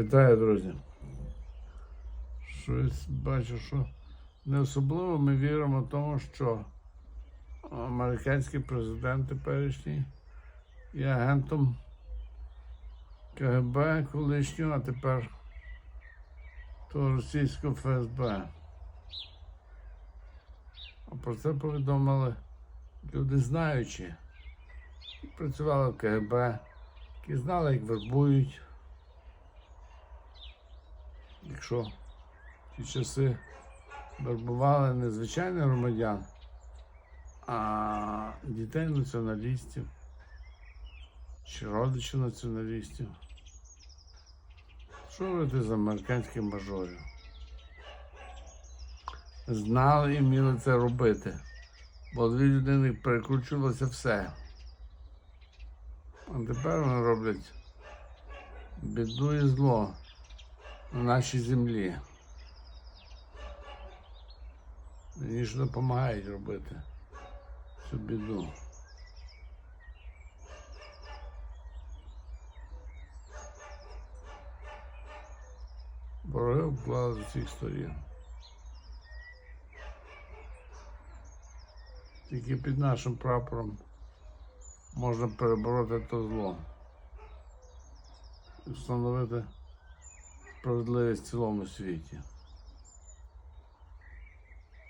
Вітаю, друзі. Щось бачу, що не особливо ми віримо тому, що американський президент теперішній є агентом КГБ колишнього, а тепер того російського ФСБ. А про це повідомили люди знаючі, які працювали в КГБ, які знали, як вербують. Якщо ті часи вербували не звичайних громадян, а дітей націоналістів чи родичів націоналістів. Що говорити за американських мажорів? Знали і вміли це робити. Бо дві людини перекручувалося все. А тепер вони роблять біду і зло нашій землі. Мені ж допомагають робити цю біду. Вороги вклали з усіх сторін. Тільки під нашим прапором можна перебороти то зло встановити справедливість в цілому світі.